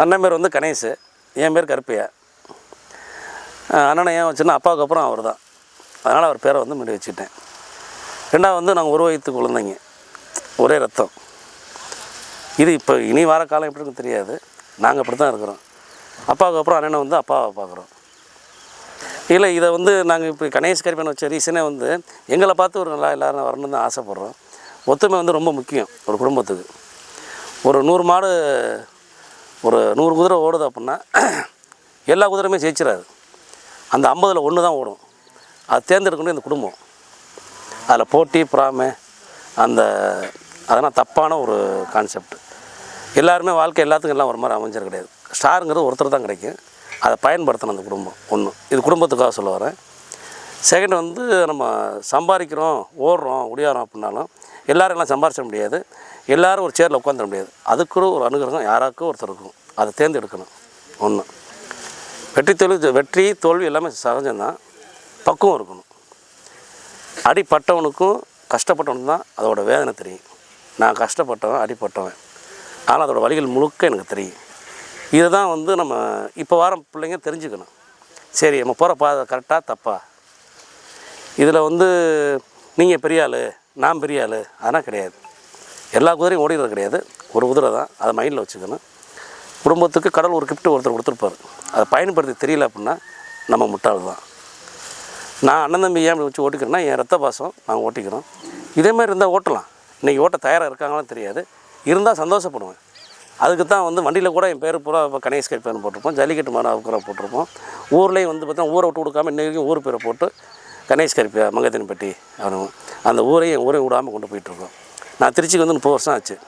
அண்ணன் பேர் வந்து கணேஷ். என் பேர் கருப்பையா. அண்ணனை ஏன் வச்சுன்னா அப்பாவுக்கு அப்புறம் அவர் தான் அதனால் அவர் பேரை வந்து முன்னாடி வச்சுட்டேன் ரெண்டாவது வந்து நாங்கள் ஒரு வயத்து குழந்தைங்க. ஒரே ரத்தம். இது இப்போ இனி வர காலம் எப்படி தெரியாது. நாங்கள் அப்படி தான் இருக்கிறோம். அப்பாவுக்கு அப்புறம் அண்ணனை வந்து அப்பாவை பார்க்குறோம். இல்லை இதை வந்து நாங்கள் இப்போ கணேஷ் கருப்பன் வச்ச ரீசனே வந்து எங்களை பார்த்து ஒரு நல்லா எல்லோரும் வரணும்னு தான் ஆசைப்பட்றோம். ஒத்துமை வந்து ரொம்ப முக்கியம் ஒரு குடும்பத்துக்கு. ஒரு நூறு மாடு ஒரு நூறு குதிரை ஓடுது அப்படின்னா எல்லா குதிரையுமே ஜெயிச்சிடாது அந்த ஐம்பதில் ஒன்று தான் ஓடும். அது தேர்ந்தெடுக்கணும் இந்த குடும்பம். அதில் போட்டி பொறாமை அந்த அதெல்லாம் தப்பான ஒரு கான்செப்ட் எல்லாருமே வாழ்க்கை எல்லாத்துக்கும் எல்லாம் ஒரு மாதிரி அமைஞ்சது கிடையாது. ஸ்டாருங்கிறது ஒருத்தர் தான் கிடைக்கும். அதை பயன்படுத்தணும் அந்த குடும்பம் ஒன்று இது குடும்பத்துக்காக சொல்ல வரேன். செகண்ட் வந்து நம்ம சம்பாதிக்கிறோம் ஓடுறோம் ஒடியாரோம் அப்படின்னாலும் எல்லோரும் எல்லாம் சம்பாரிச்சிட முடியாது. எல்லாரும் ஒரு சேரில் உட்காந்துட முடியாது. அதுக்கு ஒரு அனுகிரகம் யாராக்கும் ஒருத்தர் இருக்கும். அதை தேர்ந்தெடுக்கணும். ஒன்று வெற்றி தோல்வி வெற்றி தோல்வி எல்லாமே சகஜம்தான். பக்குவம் இருக்கணும். அடிப்பட்டவனுக்கும் கஷ்டப்பட்டவனுக்கும் தான் அதோட வேதனை தெரியும். நான் கஷ்டப்பட்டவன் அடிப்பட்டவன். ஆனால் அதோடய வழிகள் முழுக்க எனக்கு தெரியும். இதை தான் வந்து நம்ம இப்போ வாரம் பிள்ளைங்க தெரிஞ்சுக்கணும். சரி நம்ம போகிற பாதை கரெக்டாக தப்பா? இதில் வந்து நீங்கள் பெரிய ஆள் நான் பெரிய ஆள் அதெல்லாம் கிடையாது. எல்லா குதிரையும் ஓடிடுறது கிடையாது. ஒரு குதிரை தான். அதை மைண்டில் வச்சுக்கணும். குடும்பத்துக்கு கடல் ஒரு கிஃப்ட் ஒருத்தர் கொடுத்துருப்பாரு. அதை பயன்படுத்தி தெரியல அப்படின்னா நம்ம முட்டாள் தான். நான் அண்ணன் தம்பி ஏன் வச்சு ஓட்டிக்கிறேன்னா என் ரத்த பாசம் நாங்கள் ஓட்டிக்கிறோம். இதே மாதிரி இருந்தால் ஓட்டலாம். இன்றைக்கி ஓட்ட தயாராக இருக்காங்களான்னு தெரியாது. இருந்தால் சந்தோஷப்படுவேன். அதுக்கு தான் வந்து வண்டியில் கூட என் பேர் பூரா இப்போ கணேஷ் பேர் போட்டிருப்போம். ஜல்லிக்கட்டு மாடு அவுக்குற போட்டிருப்போம். ஊர்லேயும் வந்து பார்த்தா ஊரை விட்டு கொடுக்காம இன்றைக்கும் ஊர் பேரை போட்டு கணேஷ் கருப்பியா மங்கத்தின்பட்டி அவனும் அந்த ஊரையும் ஊரையும் விடாமல் கொண்டு போயிட்டுருக்கோம் நான் திருச்சிக்கு வந்து முப்பது வருஷம் ஆச்சு.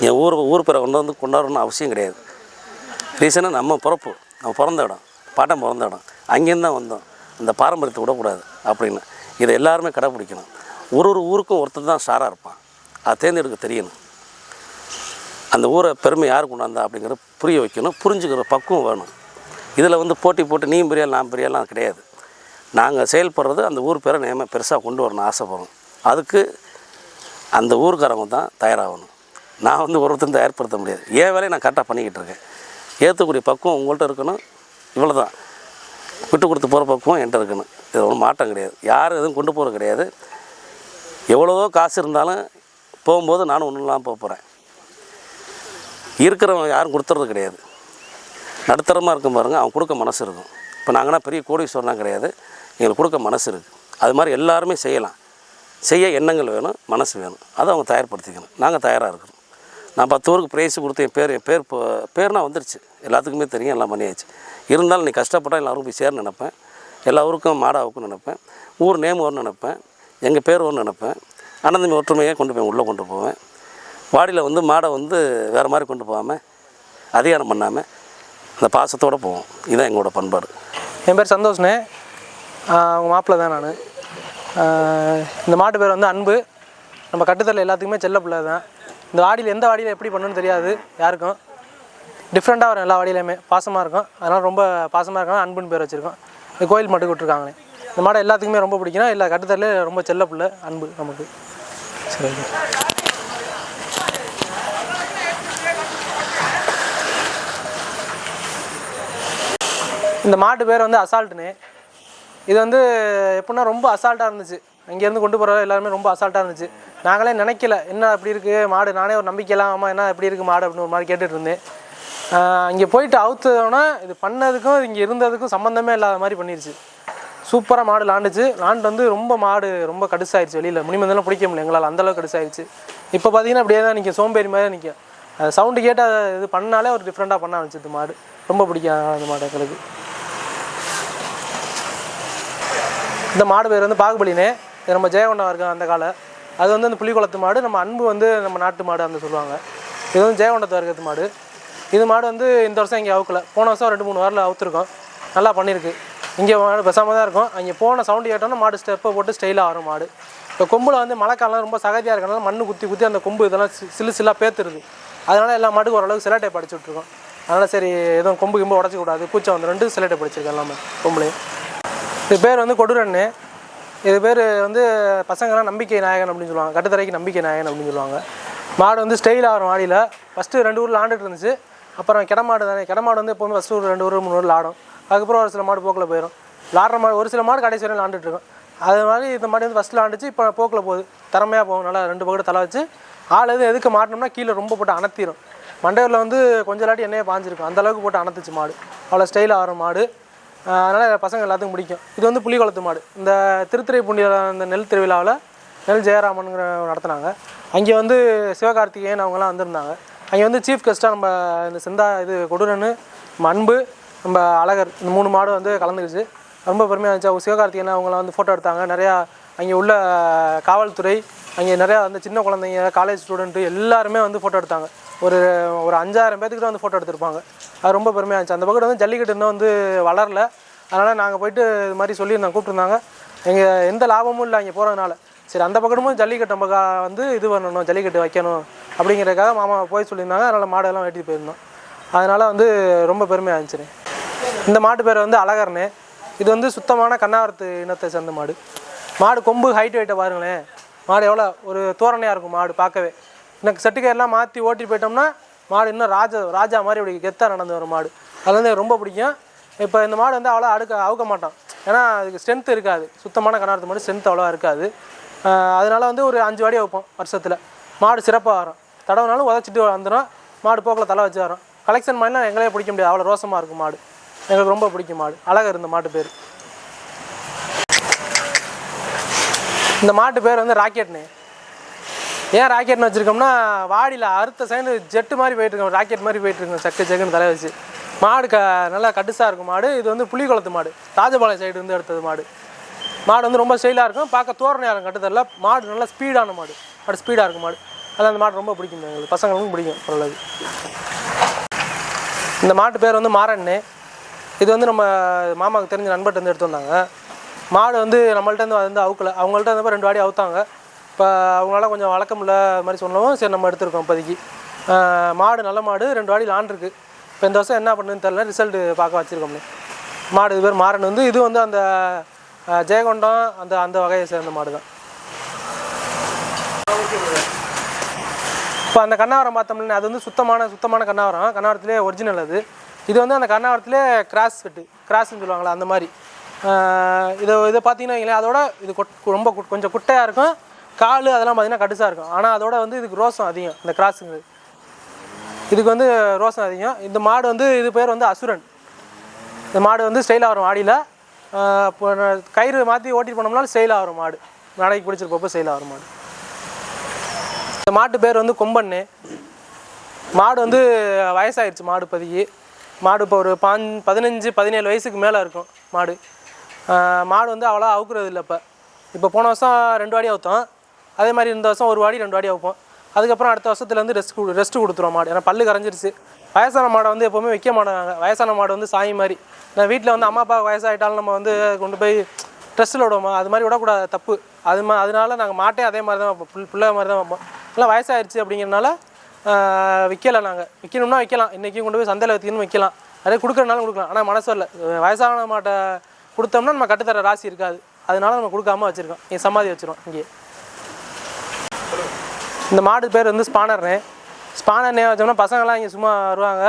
என் ஊர் ஊர் பேரை கொண்டு வந்து கொண்டாடணும்னு அவசியம் கிடையாது. ரீசனாக நம்ம பிறப்பு. நம்ம பிறந்த இடம். பாட்டம் பிறந்த இடம். அங்கேருந்து தான் வந்தோம். அந்த பாரம்பரியத்தை விடக்கூடாது அப்படின்னு. இதை எல்லாருமே கடைப்பிடிக்கணும். ஒரு ஒரு ஊருக்கும் ஒருத்தர் தான் ஸ்டாராக இருப்பான். அதை தேர்ந்தெடுக்க தெரியணும். அந்த ஊரை பெருமை யார் கொண்டாந்தா அப்படிங்கிறத புரிய வைக்கணும். புரிஞ்சுக்கிற பக்குவம் வேணும். இதில் வந்து போட்டி போட்டு நீ பெரியா நான் பெரியாலாம் கிடையாது. நாங்கள் செயல்படுறது அந்த ஊர் பேரை நேம பெருசாக கொண்டு வரணும் ஆசைப்படுறோம். அதுக்கு அந்த ஊருக்காரங்க தான் தயாராகணும். நான் வந்து ஒருத்தரும் தயார்படுத்த முடியாது. என் வேலையை நான் கரெக்டாக பண்ணிக்கிட்டு இருக்கேன். ஏற்றக்கூடிய பக்குவம் உங்கள்கிட்ட இருக்கணும். இவ்வளோ தான் விட்டு கொடுத்து போகிற பக்குவம் என்கிட்ட இருக்கணும். இது ஒன்றும் மாற்றம் கிடையாது. யாரும் எதுவும் கொண்டு போகிறது கிடையாது. எவ்வளவோ காசு இருந்தாலும் போகும்போது நானும் ஒன்றும் இல்லாமல் போக போகிறேன் இருக்கிறவங்க யாரும் கொடுத்துறது கிடையாது. நடுத்தரமாக இருக்கும் பாருங்கள் அவன் கொடுக்க மனசு இருக்கும். இப்போ நாங்கள்னா பெரிய கோடீஸ்வரனாக கிடையாது. எங்களுக்கு கொடுக்க மனசு இருக்குது அது மாதிரி எல்லாருமே செய்யலாம். செய்ய எண்ணங்கள் வேணும் மனசு வேணும். அதை அவங்க தயார்படுத்திக்கணும். நாங்கள் தயாராக இருக்கிறோம். நான் பத்து ஊருக்கு ப்ரைஸ் கொடுத்து என் பேர் என் பேர் இப்போ பேர்னா வந்துருச்சு. எல்லாத்துக்குமே தெரியும் எல்லாம் பண்ணியாச்சு. இருந்தாலும் நீ கஷ்டப்பட்டால் எல்லாரும் போய் சேர நினைப்பேன். எல்லா ஊருக்கும் மாடாவுக்கும் நினப்பேன். ஊர் நேம் வரும்னு நினைப்பேன். எங்கள் பேர் வரும்னு நினப்பேன். அண்ணந்தம்பி ஒற்றுமையாக கொண்டு போய் உள்ளே கொண்டு போவேன். வாடியில் வந்து மாடை வந்து வேறு மாதிரி கொண்டு போகாமல் அதிகாரம் பண்ணாமல் அந்த பாசத்தோடு போவோம். இதுதான் எங்களோட பண்பாடு. என் பேர் சந்தோஷ்னே உங்கள் மாப்பிள்ளை தான் நான். இந்த மாட்டு பேர் வந்து அன்பு. நம்ம கட்டுத்தரில் எல்லாத்துக்குமே செல்ல பிள்ளை தான் இந்த வாடியில் எந்த வாடியில் எப்படி பண்ணணும்னு தெரியாது யாருக்கும். டிஃப்ரெண்ட்டாக வரும் எல்லா வாடியிலையுமே. பாசமாக இருக்கும். அதனால் ரொம்ப பாசமாக இருக்காங்க. அன்புன்னு பேர் வச்சுருக்கோம். இந்த கோயில் மட்டும் விட்டுருக்காங்களே இந்த மாடை எல்லாத்துக்குமே ரொம்ப பிடிக்கும் இல்லை கட்டுத்தரில் ரொம்ப செல்ல பிள்ளை அன்பு நமக்கு. சரி இந்த மாட்டு பேர் வந்து அசால்ட்டுன்னு. இது வந்து எப்படின்னா ரொம்ப அசால்ட்டாக இருந்துச்சு. இங்கேருந்து கொண்டு போகிற எல்லாருமே ரொம்ப அசால்ட்டாக இருந்துச்சு. நாங்களே நினைக்கல என்ன அப்படி இருக்குது மாடு நானே ஒரு நம்பிக்கையெல்லாம் ஆமாம் என்ன எப்படி இருக்குது மாடு அப்படின்னு ஒரு மாதிரி கேட்டுட்டு இருந்தேன். இங்கே போயிட்டு அவுத்தோன்னா இது பண்ணதுக்கும் இங்கே இருந்ததுக்கும் சம்மந்தமே இல்லாத மாதிரி பண்ணிருச்சு. சூப்பராக மாடு லாண்டுச்சு. லாண்டு வந்து ரொம்ப மாடு ரொம்ப கடுசாயிருச்சு வெளியில். முனிமந்தெல்லாம் பிடிக்க முடியல எங்களால் அந்தளவுக்கு கடுசாயிருச்சு. இப்போ பார்த்தீங்கன்னா அப்படியே தான் நிற்கும் சோம்பேறி மாதிரி நிற்கும் சவுண்டு கேட்டு அதை இது பண்ணாலே ஒரு டிஃப்ரெண்ட்டாக பண்ண ஆரம்பிச்சிது மாடு. ரொம்ப பிடிக்கும் அந்த மாடு எங்களுக்கு. இந்த மாடு பேர் வந்து பாகுபலினே. இது நம்ம ஜெயகொண்டா இருக்கும் அந்த காலை. அது வந்து அந்த புலிக்குளத்து மாடு. நம்ம அன்பு வந்து நம்ம நாட்டு மாடு அந்த சொல்லுவாங்க. இது வந்து ஜெயகொண்டத்தை இருக்கிறது மாடு. இது மாடு வந்து இந்த வருஷம் இங்கே அவுக்கல. போன வருஷம் ரெண்டு மூணு வாரில் அவுத்துருக்கோம். நல்லா பண்ணியிருக்கு இங்கே மாடு பெசாமல் தான் இருக்கும். அங்கே போன சவுண்டு கேட்டோன்னா மாடு ஸ்டெப்பை போட்டு ஸ்டைலாக வரும் மாடு. இப்போ கொம்பில் வந்து மழைக்காலம் ரொம்ப சகதியாக இருக்கனால மண்ணு குத்தி குத்தி அந்த கொம்பு இதெல்லாம் சி- சில்லாக பேத்துருது. அதனால் எல்லா மாட்டுக்கும் ஓரளவுக்கு சிலட்டை படிச்சு விட்ருக்கோம் அதனால் சரி எதுவும் கொம்பு கிம்பு உடச்சிக்கூடாது கூச்சம் வந்து ரெண்டு சிலட்டை படிச்சிருக்கேன் எல்லாமே கொம்புலேயும். இது பேர் வந்து கொடுரண்ணு இது பேர் வந்து பசங்களாம் நம்பிக்கை நாயகன் அப்படின்னு சொல்லுவாங்க. கட்டுத்தரைக்கு நம்பிக்கை நாயகன் அப்படின்னு சொல்லுவாங்க. மாடு வந்து ஸ்டைலாக ஆகிற மாடியில் ஃபஸ்ட்டு ரெண்டு ஊரில் ஆண்டுட்டு இருந்துச்சு. அப்புறம் கிடமாடு தானே. கிடமாடு வந்து எப்போவுமே ஃபஸ்ட்டு ஒரு ரெண்டு ஊர் மூணு ஊரில் ஆடும். அதுக்கப்புறம் ஒரு சில மாடு போக்கில் போயிடும் லாடுற மாடு ஒரு சில மாடு கடைசி வரையும் ஆண்டுட்டு இருக்கும். அது மாதிரி இந்த மாடி வந்து ஃபஸ்ட்டில் ஆண்டுச்சு இப்போ போக்கில் போகுது. திறமையாக போகும். நல்லா ரெண்டு பக்கம் தலை வச்சு ஆள் எதுவும் எதுக்கு மாட்டினோம்னா கீழே ரொம்ப போட்டு அணத்திடும் மண்டையூரில் வந்து கொஞ்சம் லாட்டி எண்ணெயை பாஞ்சிருக்கும். அந்த அளவுக்கு போட்டு அணத்துச்சு மாடு. அவ்வளோ ஸ்டைலாக ஆகிற மாடு. அதனால் பசங்க எல்லாத்துக்கும் பிடிக்கும். இது வந்து புலிகுளத்து மாடு. இந்த திருத்துறைப்பூண்டியில் அந்த நெல் திருவிழாவில் நெல் ஜெயராமனுங்கிற நடத்துனாங்க. அங்கே வந்து சிவகார்த்திகேயன் அவங்களாம் வந்திருந்தாங்க. அங்கே வந்து சீஃப் கெஸ்ட்டாக நம்ம இந்த செந்தா இது கொடுரன்னு நம்ம அன்பு நம்ம அழகர் இந்த மூணு மாடு வந்து கலந்துக்கிச்சு. ரொம்ப பெருமையாக இருந்துச்சு. சிவகார்த்திகேயன் அவங்களாம் வந்து ஃபோட்டோ எடுத்தாங்க. நிறையா அங்கே உள்ள காவல்துறை அங்கே நிறையா வந்து சின்ன குழந்தைங்க காலேஜ் ஸ்டூடெண்ட்டு எல்லாருமே வந்து ஃபோட்டோ எடுத்தாங்க. ஒரு ஒரு அஞ்சாயிரம் பேர்த்துக்கிட்ட வந்து ஃபோட்டோ எடுத்திருப்பாங்க. அது ரொம்ப பெருமையாக இருந்துச்சு. அந்த பக்கம் வந்து ஜல்லிக்கட்டு இன்னும் வந்து வளரல. அதனால் நாங்கள் போயிட்டு இது மாதிரி சொல்லியிருந்தோம் கூப்பிட்டுருந்தாங்க. எங்கள் எந்த லாபமும் இல்லை அங்கே போகிறதுனால சரி அந்த பக்கமும் ஜல்லிக்கட்டு நம்ம வந்து இது பண்ணணும் ஜல்லிக்கட்டு வைக்கணும் அப்படிங்கிறதுக்காக மாமா போய் சொல்லியிருந்தாங்க. அதனால் மாடெல்லாம் வெட்டிட்டு போயிருந்தோம். அதனால் வந்து ரொம்ப பெருமையாக இருந்துச்சுண்ணே இந்த மாட்டு பேர் வந்து அழகர்னே. இது வந்து சுத்தமான கண்ணாவரத்து இனத்தை சேர்ந்த மாடு. மாடு கொம்பு ஹைட் வெயிட்டை பாருங்களேன். மாடு எவ்வளோ ஒரு தோரணையாக இருக்கும் மாடு பார்க்கவே. எனக்கு செட்டுக்கெல்லாம் மாற்றி ஓட்டி போயிட்டோம்னா மாடு இன்னும் ராஜா ராஜா மாதிரி இப்படி கெத்தாக நடந்து வரும் மாடு. அது வந்து எனக்கு ரொம்ப பிடிக்கும். இப்போ இந்த மாடு வந்து அவ்வளோ அடுக்க அவுக்க மாட்டான். ஏன்னா அதுக்கு ஸ்ட்ரென்த் இருக்காது. சுத்தமான கண்ணாரத்து மாடு ஸ்ட்ரென்த் அவ்வளோவா இருக்காது. அதனால் வந்து ஒரு அஞ்சு வாடி வைப்போம் வருஷத்தில். மாடு சிறப்பாக வரும். தடவுனாலும் உதச்சிட்டு வந்துடும் மாடு போக்கில் தலை வச்சு வரும். கலெக்ஷன் மாதிரிலாம் எங்களே பிடிக்க முடியாது. அவ்வளோ ரோசமாக இருக்கும் மாடு. எங்களுக்கு ரொம்ப பிடிக்கும் மாடு. அழகாக இருந்த மாட்டு பேர். இந்த மாட்டு பேர் வந்து ராக்கெட்னு. ஏன் ராக்கெட்னு வச்சுருக்கோம்னா வாடியில் அறுத்த சைடு ஜெட்டு மாதிரி போயிட்டுருக்கோம் ராக்கெட் மாதிரி போயிட்டு இருக்கோம். சக்கு சக்குன்னு தலை வச்சு. மாடு க நல்லா கடுசாக இருக்கும் மாடு. இது வந்து புளிக்குளத்து மாடு. ராஜபாளையம் சைடு இருந்து எடுத்தது மாடு. மாடு வந்து ரொம்ப ஸ்டைலாக இருக்கும். பார்க்க தோரணையாக இருக்கும் கட்டுத்தரில் மாடு நல்லா ஸ்பீடான மாடு. மாடு ஸ்பீடாக இருக்கும் மாடு. அதில் அந்த மாடு ரொம்ப பிடிக்கும். எங்களுக்கு பசங்களுக்கும் பிடிக்கும் ஓரளவு. இந்த மாட்டு பேர் வந்து மாரண்ணு. இது வந்து நம்ம மாமாவுக்கு தெரிஞ்ச நண்பர்கிட்ட வந்து எடுத்து வந்தாங்க. மாடு வந்து நம்மள்ட்ட வந்து அவுக்கலை. அவங்கள்ட்ட இருந்தப்போ ரெண்டு வாடி அவுத்தாங்க. இப்போ அவங்களால கொஞ்சம் வழக்கம் இல்லை மாதிரி சொல்லவும் சரி நம்ம எடுத்திருக்கோம் இப்போதைக்கு. மாடு நல்ல மாடு ரெண்டு வாடி லான்ருக்கு இப்போ இந்த வருஷம் என்ன பண்ணுன்னு தெரில ரிசல்ட்டு பார்க்க வச்சுருக்கோம்னு மாடு இது பேர் மாறன் வந்து இது வந்து அந்த ஜெயகொண்டம் அந்த அந்த வகையை சேர்ந்த மாடு தான் இப்போ அந்த கண்ணாவரம் பார்த்தோம்னா அது வந்து சுத்தமான சுத்தமான கண்ணாவரம். கண்ணாவரத்திலே ஒரிஜினல் அது. இது வந்து அந்த கண்ணாவரத்திலே கிராஸ் செட்டு கிராஸ்ன்னு சொல்லுவாங்களா அந்த மாதிரி. இதை இதை பார்த்தீங்கன்னா வைங்களேன், அதோட இது கொட்- ரொம்ப கொஞ்சம் குட்டையாக இருக்கும். கால் அதெல்லாம் பார்த்தீங்கன்னா கடுசாக இருக்கும். ஆனால் அதோட வந்து இதுக்கு ரோசம் அதிகம் இந்த கிராஸுங்கிறது. இதுக்கு வந்து ரோசம் அதிகம். இந்த மாடு வந்து இது பேர் வந்து அசுரன். இந்த மாடு வந்து ஸ்டைலாக வரும் மாடியில் இப்போ கயிறு மாற்றி ஓட்டிட்டு போனோம்னாலும் ஸ்டைலாக வரும் மாடு. நாளைக்கு பிடிச்சிருப்பப்போ ஸ்டைலாக வரும் மாடு. இந்த மாட்டு பேர் வந்து கொம்பண்ணு. மாடு வந்து வயசாயிருச்சு மாடு இப்போதைக்கு. மாடு இப்போ ஒரு பாஞ் பதினஞ்சு பதினேழு வயசுக்கு மேலே இருக்கும் மாடு. மாடு வந்து அவ்வளோ அவுக்குறது இல்லை இப்போ. இப்போ போன வருஷம் ரெண்டு வாடி அவுத்தோம். அதே மாதிரி இந்த வருஷம் ஒரு வாடி ரெண்டு வாடி வைப்போம் அதுக்கப்புறம் அடுத்த வருஷத்துலேருந்து ரெஸ்ட் கொடு ரெஸ்ட் கொடுத்துருவோம் மாடு. ஏன்னா பல்லு கரைஞ்சிருச்சு. வயசான மாடை வந்து எப்போவுமே வைக்க மாட்டாங்க. வயசான மாடு வந்து சாய் மாதிரி. நான் வீட்டில் வந்து அம்மா அப்பா வயசாகிட்டாலும் நம்ம வந்து கொண்டு போய் ட்ரெஸ்ஸில் விடுவோமா? அது மாதிரி விடக்கூடாது தப்பு. அது மா அதனால நாங்கள் மாட்டே அதே மாதிரி தான் வைப்போம். பிள்ளை மாதிரி தான் வைப்போம். எல்லாம் வயசாகிடுச்சு அப்படிங்கிறனால விற்கலை நாங்கள் விற்கணும்னா விற்கலாம் இன்றைக்கி கொண்டு போய் சந்தையில் விற்கணும் விற்கலாம் நிறைய கொடுக்குறனாலும் கொடுக்கலாம். ஆனால் மனசு வரல. வயசான மாட்டை கொடுத்தோம்னா நம்ம கட்டுத்தர ராசி இருக்காது. அதனால நம்ம கொடுக்காம வச்சுருக்கோம். இங்கே சமாதி வச்சுருவோம் இங்கே இந்த மாடு பேர் வந்து ஸ்பானர்னு. ஸ்பானர்னே வச்சோம்னா பசங்களாம் இங்கே சும்மா வருவாங்க.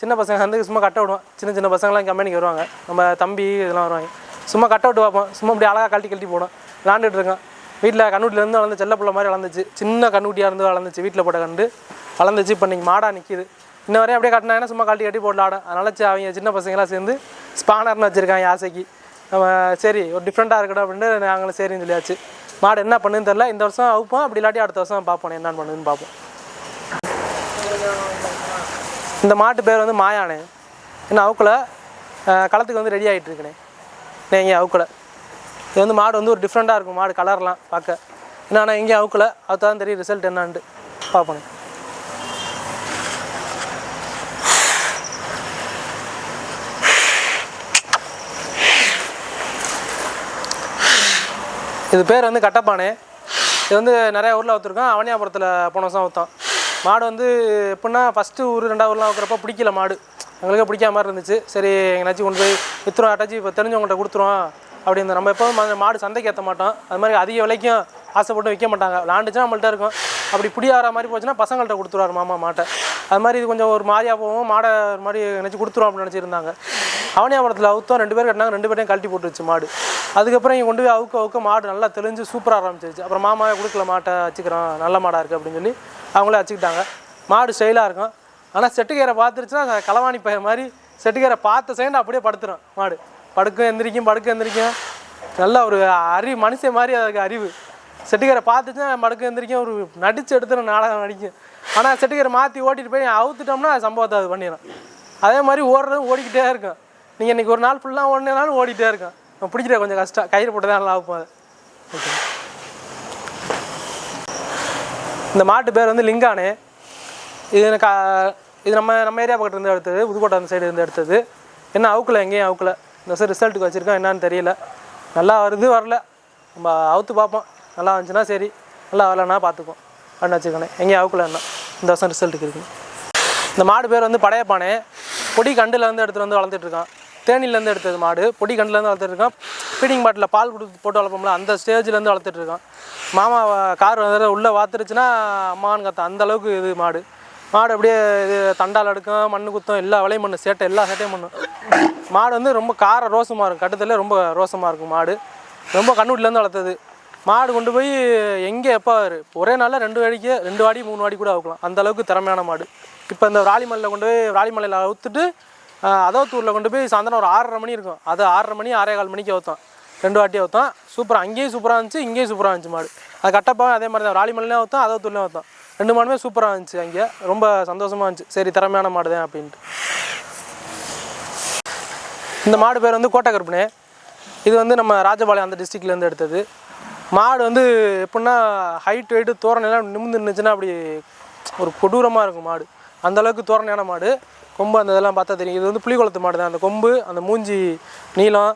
சின்ன பசங்க வந்து சும்மா கட்ட விடுவோம் சின்ன சின்ன பசங்களாம் கம்பெனிக்கு வருவாங்க. நம்ம தம்பி இதெல்லாம் வருவாங்க. சும்மா கட்ட விட்டு பார்ப்போம். சும்மா இப்படி அழகாக கழட்டி கழட்டி போடும். விளாண்டுட்டு இருக்கோம் வீட்டில் கண்ணுட்டிலேருந்து வளர்ந்து செல்ல பிள்ளை மாதிரி வளர்ந்துச்சு. சின்ன கண்ணுட்டியாக இருந்து வளர்ந்துச்சு. வீட்டில் போட்ட கண்டு. வளர்ந்துச்சு. இப்போ நீங்கள் மாடாக நிற்கிது இன்ன வரையும் அப்படியே கட்டினாங்கன்னா சும்மா கழட்டி கட்டி போட்டு ஆடும் அதனால அவங்க சின்ன பசங்களாம் சேர்ந்து ஸ்பானர்னு வச்சுருக்காங்க ஆசைக்கு. நம்ம சரி ஒரு டிஃப்ரெண்ட்டாக இருக்கட்டும் அப்படின்ட்டு நாங்களும் சரின்னு சொல்லியாச்சு. மாடு என்ன பண்ணுன்னு தெரில இந்த வருஷம் அவுப்போம். அப்படி இல்லாட்டி அடுத்த வருஷம் பார்ப்போம். என்னென்னு பண்ணுன்னு பார்ப்போம். இந்த மாட்டு பேர் வந்து மாயானே. இன்னும் அவுக்கலை களத்துக்கு வந்து ரெடி ஆகிட்டு இருக்கனே. நீங்கள் அவுக்கலை. இது வந்து மாடு வந்து ஒரு டிஃப்ரெண்ட்டாக இருக்கும். மாடு கலர்லாம் பார்க்க. இன்னும் ஆனால் எங்கேயும் அவுக்கலை. அதுதான் தெரியும். ரிசல்ட் என்னான்ட்டு. பார்ப்போம். இது பேர் வந்து கட்டப்பானை. இது வந்து நிறைய ஊரில் ஊற்றுருக்கோம் அவனியாபுரத்தில் போன வருஷம் ஊற்றோம் மாடு வந்து எப்படின்னா ஃபஸ்ட்டு ஊர் ரெண்டாவது ஊர்லாம் வைக்கிறப்ப பிடிக்கல மாடு. எங்களுக்கே பிடிக்காம மாதிரி இருந்துச்சு. சரி எங்கேனாச்சும் கொண்டு போய் விற்றுரும் அட்டாச்சி இப்போ தெரிஞ்சவங்கள்ட்ட கொடுத்துருவோம். அப்படின்னு நம்ம எப்போவும் மாடு சந்தைக்கு ஏற்ற மாட்டோம். அது மாதிரி அதிக விலைக்கும் ஆசைப்பட்டு விற்க மாட்டாங்க. விளாண்டுச்சுன்னா நம்மள்ட்ட இருக்கும். அப்படி பிடி ஆகிற மாதிரி போச்சுன்னா பசங்கள்கிட்ட கொடுத்துருவாரு மாமா மாட்டை. அது மாதிரி இது கொஞ்சம் ஒரு மாதிரியாக போகும் மாடை ஒரு மாதிரி நினச்சி கொடுத்துருவோம் அப்படின்னு நினச்சிருந்தாங்க. அவனியாபுரத்தில் அவுத்தோம் ரெண்டு பேர் கட்டினாங்க ரெண்டு பேரையும் கழட்டி போட்டுருச்சு மாடு. அதுக்கப்புறம் இங்கே கொண்டு போய் அவுக்க அவுக்க மாடு நல்லா தெளிஞ்சு சூப்பராக ஆரம்பிச்சிருச்சு. அப்புறம் மாமாவை கொடுக்கல மாட்டை வச்சுக்கிறோம் நல்ல மாடாக இருக்குது அப்படின்னு சொல்லி அவங்களே வச்சுக்கிட்டாங்க மாடு ஸ்டைலாக இருக்கும். ஆனால் செட்டுக்கீரை பார்த்துருச்சுன்னா களவாணி பையன் மாதிரி செட்டுக்கீரை பார்த்த செகண்ட் அப்படியே படுத்துரும் மாடு. படுக்கும் எந்திரிக்கும் படுக்க எந்திரிக்கும். நல்ல ஒரு அறிவு மனுஷன் மாதிரி அதுக்கு அறிவு. செட்டுக்கீரை பார்த்துச்சுன்னா படுக்க எந்திரிக்கும் ஒரு நடித்து எடுத்துரும் நாடகம் நடிக்கும். ஆனால் செட்டுக்கீரை மாற்றி ஓட்டிட்டு போய் அவுத்துட்டோம்னா சம்பவத்தை அது பண்ணிடும் அதே மாதிரி ஓடுறதும் ஓடிக்கிட்டே இருக்கும். நீங்கள் இன்றைக்கி ஒரு நாள் ஃபுல்லாக ஓடினாலும் ஓடிட்டே இருக்கும் நம்ம பிடிக்கிற கொஞ்சம் கஷ்டம். கயிறு போட்டு தான் நல்லா ஆகும் அது ஓகே இந்த மாட்டு பேர் வந்து லிங்கானு. இது எனக்கு இது நம்ம நம்ம ஏரியா பக்கத்துல இருந்து எடுத்தது புதுக்கோட்டை அந்த சைடு இருந்து எடுத்தது. என்ன அவுக்கல எங்கேயும் அவுக்கல. இந்த வருஷம் ரிசல்ட்டுக்கு வச்சுருக்கோம் என்னான்னு தெரியல. நல்லா வருது வரல. நம்ம அவுத்து பார்ப்போம். நல்லா வந்துச்சுன்னா சரி. நல்லா வரலன்னா பார்த்துக்குவோம். அப்படின்னு வச்சுக்கோனே எங்கேயும் அவுக்கல என்ன? இந்த வருஷம் ரிசல்ட்டுக்கு இருக்குது இந்த மாடு பேர் வந்து படையப்பானே. பொடி வந்து எடுத்துகிட்டு வந்து வளர்த்துட்ருக்கான் தேனிலேருந்து எடுத்தது மாடு பொடி கண்டுலேருந்து வளர்த்துட்ருக்கோம் ஃபீடிங் பாட்டில் பால் கொடுத்து போட்டு வளர்ப்போம்ல அந்த ஸ்டேஜ்லேருந்து வளர்த்துட்ருக்கோம் மாமா கார் வந்து உள்ளே வாத்துருச்சுன்னா அம்மான்னு கத்தான் அந்த அளவுக்கு இது மாடு. மாடு அப்படியே இது தண்டால் எடுக்கும் மண்ணு குத்தம் எல்லா வேலையும் பண்ணும் சேட்டை எல்லா சேட்டையும் பண்ணும் மாடு வந்து ரொம்ப கார ரோசமாக இருக்கும். கட்டத்தில் ரொம்ப ரோசமாக இருக்கும் மாடு. ரொம்ப கண்ணுட்டிலேருந்து வளர்த்தது. மாடு கொண்டு போய் எங்கே எப்போ ஒரே நாளில் ரெண்டு வாடிக்கு ரெண்டு வாடி மூணு வாடி கூட அவுக்கலாம். அந்த அளவுக்கு திறமையான மாடு. இப்போ இந்த ராலிமலையில் கொண்டு போய் ராலிமலையில் அவுத்துட்டு அதவத்தூரில் கொண்டு போய் சாயந்தரம் ஒரு ஆறரை மணி இருக்கும். அது ஆறரை மணி ஆறே கால் மணிக்கு அவுத்தோம். ரெண்டு வாட்டி ஊற்றும் சூப்பராக அங்கேயும் சூப்பராக இருந்துச்சு இங்கேயும் சூப்பராக இருந்துச்சு மாடு. அது கட்டப்பாவும் அதே மாதிரி தான். ராலிமலையும் அவுத்தோம் அதவத்தூர்லேயும் ஊற்றும் ரெண்டு மாடுமே சூப்பராக இருந்துச்சு அங்கே. ரொம்ப சந்தோஷமாக இருந்துச்சு. சரி திறமையான மாடு தான் அப்படின்ட்டு. இந்த மாடு பேர் வந்து கோட்டை இது வந்து நம்ம ராஜபாளையம் அந்த டிஸ்ட்ரிக்ட்லேருந்து எடுத்தது. மாடு வந்து எப்படின்னா ஹைட் வெயிட்டு தோரணையெல்லாம் நிமிந்து நின்றுச்சுன்னா அப்படி ஒரு கொடூரமாக இருக்கும் மாடு. அந்த அளவுக்கு தோரணையான மாடு. கொம்பு அந்த இதெல்லாம் பார்த்தா தெரியும். இது வந்து புளிக்குளத்து மாடு தான். அந்த கொம்பு அந்த மூஞ்சி நீளம்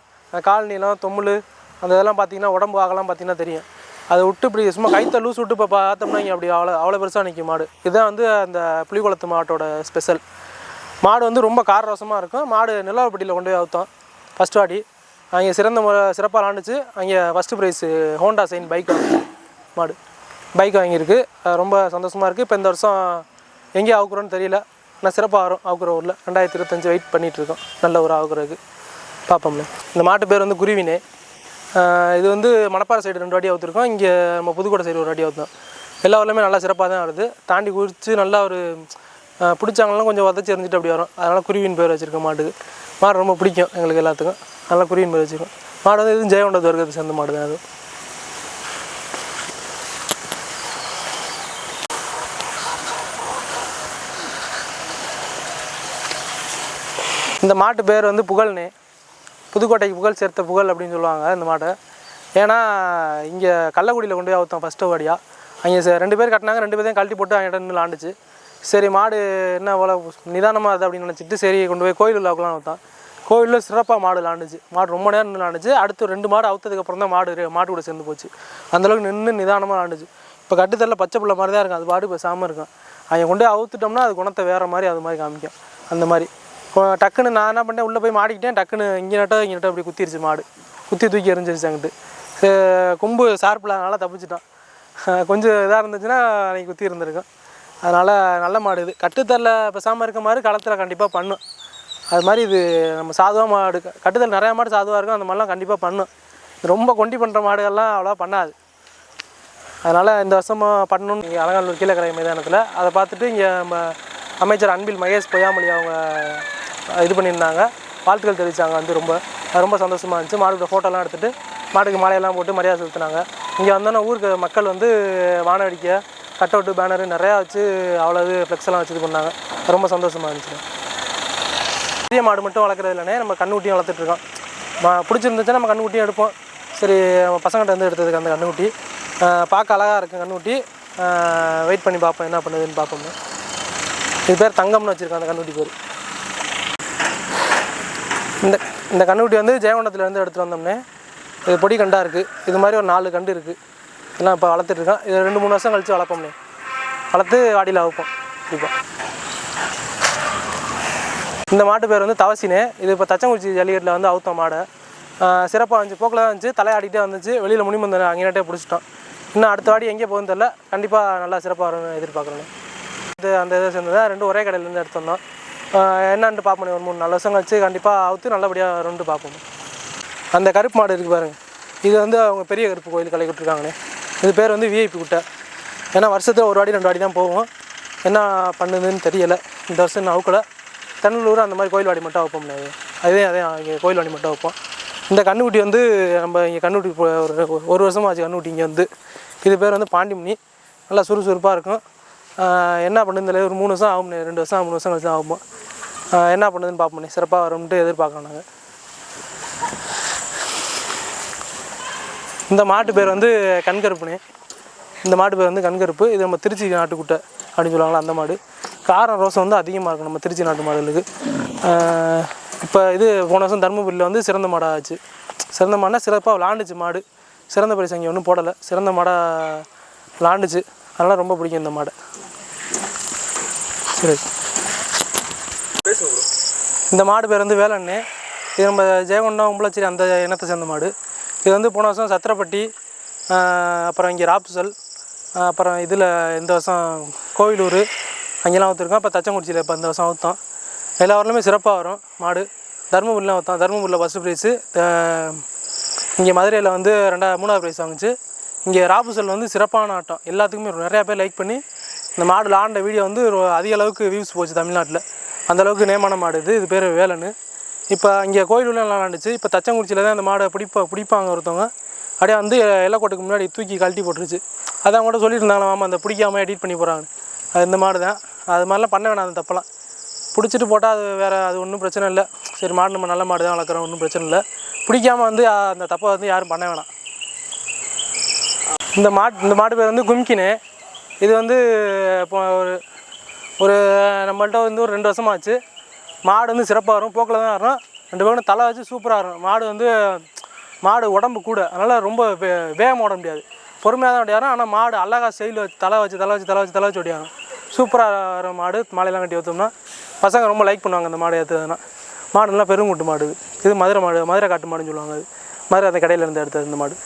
கால் நீளம் தொம்முள் அந்த இதெல்லாம் பார்த்தீங்கன்னா உடம்பு ஆகலாம் பார்த்தீங்கன்னா தெரியும். அதை விட்டு இப்படி சும்மா கைத்த லூஸ் விட்டு இப்போ பார்த்தோம்னா இங்கே அப்படி அவ்வளோ அவ்வளோ பெருசாக நிற்கும் மாடு. இதுதான் வந்து அந்த புளிக்குளத்து மாட்டோட ஸ்பெஷல் மாடு வந்து ரொம்ப காரரோசமாக இருக்கும். மாடு நிலவரப்பட்டியில் கொண்டு போய் அவுத்தோம். ஃபஸ்ட் வாடி அங்கே சிறந்த முறை சிறப்பாக ஆண்டுச்சு. அங்கே first prize Honda Shine bike மாடு. பைக் வாங்கியிருக்கு. அது ரொம்ப சந்தோஷமாக இருக்குது இப்போ இந்த வருஷம் எங்கே ஆகுறோன்னு தெரியல. ஆனால் சிறப்பாக ஆகிறோம் ஆகுற ஊரில். ரெண்டாயிரத்தி இருபத்தஞ்சி வெயிட் பண்ணிகிட்ருக்கோம் நல்ல ஒரு ஆகுறதுக்கு. பார்ப்போம்ல. இந்த மாட்டு பேர் வந்து குருவினே. இது வந்து மணப்பாறை சைடு ரெண்டு வாட்டி அவுத்துருக்கோம். இங்கே நம்ம புதுக்கோட்டை சைடு ஒரு வாட்டி அவுத்தோம். எல்லா ஊர்லேயுமே நல்லா சிறப்பாக தான் வருது. தாண்டி குறித்து நல்லா ஒரு ஆஹ் பிடிச்சாங்கலாம் கொஞ்சம் உதச்சி எறிஞ்சிட்டு அப்படி வரும். அதனால் குருவின் பேர் வச்சுருக்கோம் மாட்டுக்கு. மாடு ரொம்ப பிடிக்கும் எங்களுக்கு எல்லாத்துக்கும். அதனால் குருவின் பேர் வச்சுருக்கோம். மாடு வந்து இதுவும் ஜெயகொண்டது வர்க்கத்தை சேர்ந்த மாடு தான் அது. இந்த மாட்டு பேர் வந்து புகழ்னு. புதுக்கோட்டைக்கு புகழ் சேர்த்த புகழ் அப்படின்னு சொல்லுவாங்க இந்த மாட்டை. ஏன்னா இங்கே கள்ளக்குடியில் கொண்டு போய் அவுத்தோம் ஃபஸ்ட்டு வாடியாக அங்கே ரெண்டு பேர் கட்டினாங்க ரெண்டு பேரையும் கழட்டி போட்டு அவங்க நின்று ஆண்டுச்சு சரி மாடு என்ன போல நிதானமாக அது அப்படின்னு நினச்சிட்டு சரி கொண்டு போய் கோயில் உள்ளாக்கலாம் அவுத்தான். கோயிலில் சிறப்பாக மாடு விளாண்டுச்சு மாடு ரொம்ப நேரம் நின்று ஆண்டுச்சு அடுத்து ரெண்டு மாடு அவுத்ததுக்கப்புறம் தான் மாடு மாட்டு கூட சேர்ந்து போச்சு. அந்தளவுக்கு நின்று நிதானமாக விளாண்டுச்சு இப்போ கட்டுத்தரில் பச்சை பிள்ளை மாதிரி தான் இருக்கும் அது பாடு பேசாமல் இருக்கும் அவங்க கொண்டு போய் அவுத்துட்டோம்னா அது குணத்தை வேறு மாதிரி அது மாதிரி காமிக்கும். அந்த மாதிரி. டக்குன்னு நான் என்ன பண்ணேன் உள்ளே போய் மாடிக்கிட்டேன் டக்குன்னு இங்கே நட்டோ இங்கே நட்டோ அப்படி குத்திருச்சு மாடு. குத்தி தூக்கி எறிஞ்சிருச்சு அங்கிட்டு. கொம்பு ஷார்ப்பில் அதனால் தப்பிச்சிட்டான். கொஞ்சம் இதாக இருந்துச்சுன்னா அன்றைக்கி குத்தி இருந்திருக்கும். அதனால் நல்ல மாடு இது. கட்டுத்தரில் பேசாமல் இருக்க மாதிரி களத்தில் கண்டிப்பாக பண்ணும். அது மாதிரி இது நம்ம சாதுவாக மாடு. கட்டுத்தல் நிறையா மாடு சாதுவாக இருக்கும். அந்த மாதிரிலாம் கண்டிப்பாக பண்ணும். ரொம்ப கொண்டி பண்ணுற மாடுகள்லாம் அவ்வளோவா பண்ணாது. அதனால் இந்த வருஷமாக பண்ணணும்னு இங்கே அலங்காநல்லூர் கீழக்கரை மைதானத்தில். அதை பார்த்துட்டு இங்கே நம்ம அமைச்சர் அன்பில் மகேஷ் பொய்யாமொழி அவங்க இது பண்ணியிருந்தாங்க. வாழ்த்துக்கள் தெரிவித்தாங்க வந்து ரொம்ப ரொம்ப சந்தோஷமாக இருந்துச்சு. மாடுக்கு ஃபோட்டோலாம் எடுத்துகிட்டு மாட்டுக்கு மாலையெல்லாம் போட்டு மரியாதை செலுத்தினாங்க. இங்கே வந்தோன்னே ஊருக்கு மக்கள் வந்து வானவடிக்கை கட் அவுட்டு பேனரு நிறையா வச்சு அவ்வளோ இது ஃப்ளெக்ஸ் எல்லாம் வச்சு இது பண்ணாங்க. ரொம்ப சந்தோஷமாக இருந்துச்சு. பெரிய மாடு மட்டும் வளர்க்குறது இல்லைனே நம்ம கண்ணுக்குட்டியும் வளர்த்துட்ருக்கோம். மா பிடிச்சிருந்துச்சுன்னா நம்ம கண்ணுக்குட்டியும் எடுப்போம். சரி நம்ம வந்து எடுத்ததுக்கு அந்த கண்ணுக்குட்டி. பார்க்க அழகாக இருக்கும் கண்ணுக்குட்டி. வெயிட் பண்ணி பார்ப்போம் என்ன பண்ணுதுன்னு பார்ப்போம் இது பேர் தங்கம்னு வச்சுருக்கோம் அந்த கண்ணுக்குட்டி பேர். இந்த இந்த கண்ணுக்குட்டி வந்து ஜெயங்கொண்டத்துலேருந்து எடுத்துகிட்டு வந்தோம்னே. இது பொடி கண்டாக இருக்குது இது மாதிரி ஒரு நாலு கண்டு இருக்குது இதெல்லாம் இப்போ வளர்த்துட்ருக்கோம் இது ரெண்டு மூணு வருஷம் கழித்து வளர்ப்போம்னே. வளர்த்து வாடியில் வைப்போம் கண்டிப்பாக இந்த மாட்டு பேர் வந்து தவசினே. இது இப்போ தச்சங்குறிச்சி ஜல்லிக்கட்டில் வந்து அவுத்த மாடை. சிறப்பாக இருந்துச்சு. போக்கில் தான் இருந்துச்சு தலையாடிட்டே வந்துச்சு. வெளியில் முனிமந்தன் அங்கேனாட்டே பிடிச்சிட்டோம். இன்னும் அடுத்த வாடி எங்கே போகுதுன்னு தெரில கண்டிப்பாக நல்லா சிறப்பாக வரும்னு எதிர்பார்க்குறேன் இது அந்த இதை சேர்ந்தது தான் ரெண்டு ஒரே கடையிலேருந்து எடுத்து வந்தோம். என்னன்ட்டு பார்ப்போம். ஒரு மூணு நாலு வருஷம் கழிச்சு கண்டிப்பாக அவுத்து நல்லபடியாக வரும்னு பார்ப்போம். அந்த கருப்பு மாடு இருக்குது பாருங்கள் இது வந்து அவங்க பெரிய கருப்பு கோயில் கலை கொடுத்துருக்காங்கண்ணே இது பேர் வந்து விஐபி குட்டை. ஏன்னா வருஷத்தில் ஒரு வாடி ரெண்டு வாடி தான் போவோம். என்ன பண்ணுதுன்னு தெரியலை. இந்த வருஷம் நான் அவுக்கலை. தென்னலூர் அந்த மாதிரி கோயில் வாடி மட்டும் வைப்போம் முடியாது அதே அதே இங்கே கோயில் வாடி மட்டும் வைப்போம். இந்த கண்ணுக்குட்டி வந்து நம்ம இங்கே கண்ணுக்குட்டி ஒரு ஒரு வருஷமாக ஆச்சு கண்ணுக்குட்டி இங்கே வந்து. இது பேர் வந்து பாண்டிமணி நல்லா சுறுசுறுப்பாக இருக்கும். என்ன பண்ணுதுன்னு ஒரு மூணு வருஷம் ஆகும் ரெண்டு வருஷம் மூணு வருஷம் கழிச்சு தான் ஆகும் என்ன பண்ணுதுன்னு பார்ப்போம் சிறப்பாக வரும்ன்ட்டு எதிர்பார்க்கலாம் நாங்கள் இந்த மாட்டு பேர் வந்து கண்கருப்புனே. இந்த மாட்டு பேர் வந்து கண்கருப்பு. இது நம்ம திருச்சி நாட்டுக்குட்டை அப்படின்னு சொல்லுவாங்களா அந்த மாடு. காரம் ரோசம் வந்து அதிகமாக இருக்கும் நம்ம திருச்சி நாட்டு மாடுகளுக்கு. இப்போ இது போன வருஷம் தருமபுரியில் வந்து சிறந்த மாடாக ஆச்சு. சிறந்த மாடுனா சிறப்பாக விளாண்டுச்சு மாடு. சிறந்த பரிசு அங்கே ஒன்றும் போடலை. சிறந்த மாடாக விளாண்டுச்சு. அதனால் ரொம்ப பிடிக்கும் இந்த மாடை. சரி இந்த மாடு பேர் வந்து வேலண்ணே. இது நம்ம ஜெயகொண்டம் உம்பளச்சேரி அந்த இனத்தை சேர்ந்த மாடு. இது வந்து போன வருஷம் சத்திரப்பட்டி அப்புறம் இங்கே ராப்புசல் அப்புறம் இதில் இந்த வருஷம் கோவிலூர் அங்கெல்லாம் ஊற்றுருக்கோம் இப்போ தச்சங்குறிச்சியில் இப்போ இந்த வருஷம் ஊற்றோம் எல்லா வரலுமே சிறப்பாக வரும் மாடு. தருமபுரிலாம் ஊற்றோம் தருமபுரியில் ஃபஸ்ட்டு ப்ரைஸு இங்கே மதுரையில் வந்து ரெண்டா மூணாவது ப்ரைஸ் வாங்குச்சு. இங்கே ராப்புசல் வந்து சிறப்பான ஆட்டம். எல்லாத்துக்குமே நிறையா பேர் லைக் பண்ணி இந்த மாடு ஆண்ட வீடியோ வந்து ஒரு அதிக அளவுக்கு வியூஸ் போச்சு தமிழ்நாட்டில். அந்தளவுக்கு நேமான மாடு இது இது பேர் வேலன்னு. இப்போ இங்கே கோயிலூர்லாம் விளாண்டுச்சு இப்போ தச்சங்குறிச்சியில் தான் இந்த மாடை பிடிப்பா பிடிப்பாங்க ஒருத்தவங்க. அப்படியே வந்து எல்லக்கோட்டுக்கு முன்னாடி தூக்கி கழட்டி போட்டுருச்சு. அதான் கூட சொல்லிட்டு இருந்தாங்களா மாமா அந்த பிடிக்காம எடிட் பண்ணி போகிறாங்க அது இந்த மாடு தான். அது மாதிரிலாம் பண்ண வேணாம் அந்த தப்பெல்லாம். பிடிச்சிட்டு போட்டால் அது வேறு அது ஒன்றும் பிரச்சனை இல்லை. சரி மாடு நம்ம நல்ல மாடு தான் வளர்க்குறோம் ஒன்றும் பிரச்சனை இல்லை. பிடிக்காமல் வந்து அந்த தப்பை வந்து யாரும் பண்ண வேணாம். இந்த மாட் இந்த மாட்டு பேர் வந்து கும்கினு. இது வந்து இப்போ ஒரு ஒரு நம்மள்கிட்ட வந்து ஒரு ரெண்டு வருஷமாக ஆச்சு மாடு வந்து சிறப்பாக வரும் போக்கில் தான் வரும் ரெண்டு பேரும் தலை வச்சு சூப்பராக இருக்கும் மாடு வந்து மாடு உடம்பு கூட. அதனால் ரொம்ப வே வேகமாக ஓட முடியாது. பொறுமையாக தான் ஓடியாரும். ஆனால் மாடு அழகா செயல் வச்சு தலை வச்சு தலை வச்சு தலை வச்சு தலை வச்சு ஓடியாரும். சூப்பராக வர மாடு மாலையெல்லாம் கட்டி ஊற்றோம்னா பசங்க ரொம்ப லைக் பண்ணுவாங்க அந்த மாடு ஏற்றுறதுனா மாடு நல்லா பெருங்குட்டு மாடு இது. மதுரை மாடு மதுரை காட்டு மாடுன்னு சொல்லுவாங்க அது. மதுரை அந்த கடையில் இருந்து எடுத்தது இந்த மாடு.